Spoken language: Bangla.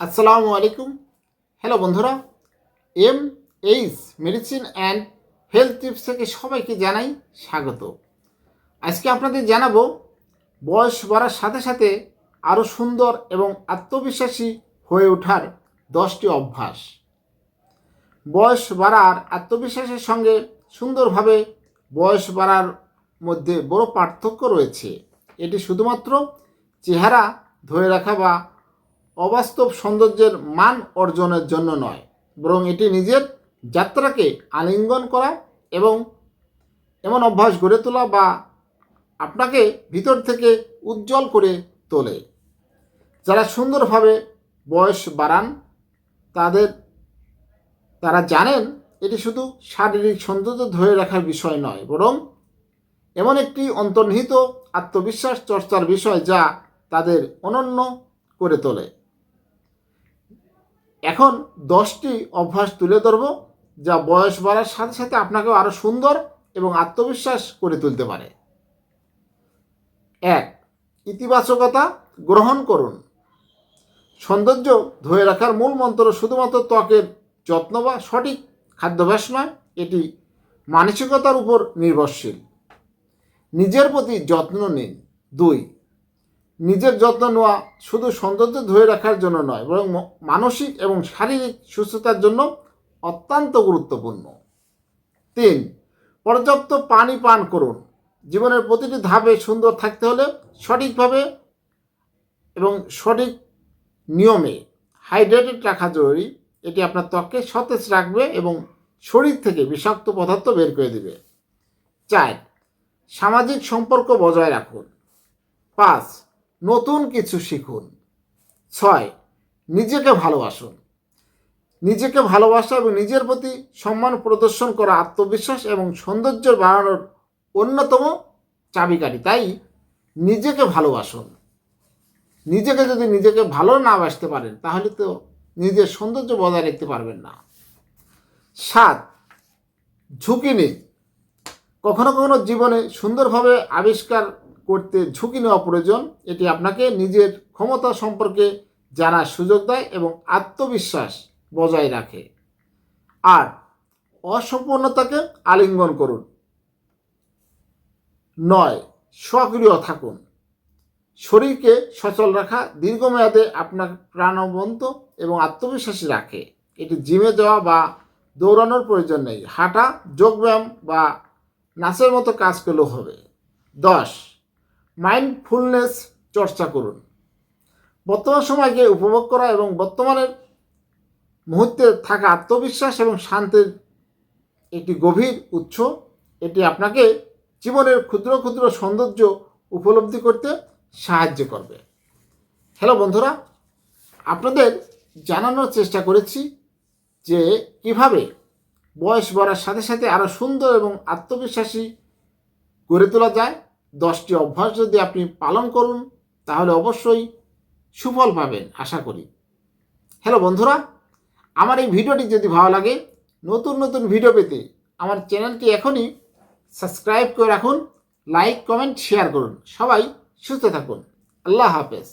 আসসালামু আলাইকুম। হ্যালো বন্ধুরা, M H medicine and health tips থেকে সবাইকে জানাই স্বাগত। আজকে আপনাদের জানাব, বয়স বাড়ার সাথে সাথে আরও সুন্দর এবং আত্মবিশ্বাসী হয়ে ওঠার দশটি অভ্যাস। বয়স বাড়ার আত্মবিশ্বাসের সঙ্গে সুন্দরভাবে বয়স বাড়ার মধ্যে বড় পার্থক্য রয়েছে। এটি শুধুমাত্র চেহারা ধরে রাখা বা অবাস্তব সৌন্দর্যের মান অর্জনের জন্য নয়, বরং এটি নিজের যাত্রাকে আলিঙ্গন করা এবং এমন অভ্যাস গড়ে তোলা বা আপনাকে ভিতর থেকে উজ্জ্বল করে তোলে। যারা সুন্দরভাবে বয়স বাড়ান, তাদের, তারা জানেন এটি শুধু শারীরিক সৌন্দর্য ধরে রাখার বিষয় নয়, বরং এমন একটি অন্তর্নিহিত আত্মবিশ্বাস চর্চার বিষয় যা তাদের অনন্য করে তোলে। এখন দশটি অভ্যাস তুলে ধরব, যা বয়স বাড়ার সাথে সাথে আপনাকে আরও সুন্দর এবং আত্মবিশ্বাস করে তুলতে পারে। এক, ইতিবাচকতা গ্রহণ করুন। সৌন্দর্য ধরে রাখার মূল মন্ত্র শুধুমাত্র ত্বকের যত্ন বা সঠিক খাদ্যাভ্যাস নয়, এটি মানসিকতার উপর নির্ভরশীল। নিজের প্রতি যত্ন নিন। দুই নিজের যত্ন নেওয়া শুধু সৌন্দর্য ধরে রাখার জন্য নয়, বরং মানসিক এবং শারীরিক সুস্থতার জন্য অত্যন্ত গুরুত্বপূর্ণ। তিন, পর্যাপ্ত পানি পান করুন। জীবনের প্রতিটি ধাপে সুন্দর থাকতে হলে সঠিকভাবে এবং সঠিক নিয়মে হাইড্রেটেড রাখা জরুরি। এটি আপনার ত্বককে সতেজ রাখবে এবং শরীর থেকে বিষাক্ত পদার্থ বের করে দেবে। চার, সামাজিক সম্পর্ক বজায় রাখুন। পাঁচ নতুন কিছু শিখুন। ছয়, নিজেকে ভালোবাসুন। নিজেকে ভালোবাসা এবং নিজের প্রতি সম্মান প্রদর্শন করা আত্মবিশ্বাস এবং সৌন্দর্য বাড়ানোর অন্যতম চাবিকাঠি। তাই নিজেকে ভালোবাসুন। নিজেকে যদি নিজেকে ভালো না বাসতে পারেন, তাহলে তো নিজের সৌন্দর্য বজায় রাখতে পারবেন না। সাত, ঝুঁকি নিন। কখনো কখনো জীবনে সুন্দরভাবে আবিষ্কার করতে ঝুঁকি নেওয়া প্রয়োজন, এটি আপনাকে নিজের ক্ষমতা সম্পর্কে জানার সুযোগ দেয় এবং আত্মবিশ্বাস বজায় রাখে। আর অসম্পূর্ণতাকে আলিঙ্গন করুন। নয়, সক্রিয় থাকুন। শরীরকে সচল রাখা দীর্ঘমেয়াদে আপনার প্রাণবন্ত এবং আত্মবিশ্বাসী রাখে। এটি জিমে যাওয়া বা দৌড়ানোর প্রয়োজন নেই। হাঁটা, যোগব্যায়াম বা নাচের মতো কাজ করলেও হবে। দশ মাইন্ডফুলনেস চর্চা করুন। বর্তমান সময়কে উপভোগ করা এবং বর্তমানের মুহূর্তে থাকা আত্মবিশ্বাস এবং শান্তির একটি গভীর উৎস, এটি আপনাকে জীবনের ক্ষুদ্র ক্ষুদ্র সৌন্দর্য উপলব্ধি করতে সাহায্য করবে। হ্যালো বন্ধুরা, আপনাদের জানানোর চেষ্টা করেছি যে কীভাবে বয়স বাড়ার সাথে সাথে আরও সুন্দর এবং আত্মবিশ্বাসী গড়ে তোলা যায়। দশটি অভ্যাস যদি আপনি পালন করুন, তাহলে অবশ্যই সুফল পাবেন, আশা করি। হ্যালো বন্ধুরা, আমার এই ভিডিওটি যদি ভালো লাগে, নতুন নতুন ভিডিও পেতে আমার চ্যানেলটি এখনই সাবস্ক্রাইব করে রাখুন, লাইক, কমেন্ট, শেয়ার করুন। সবাই সুস্থ থাকুন। আল্লাহ হাফেজ।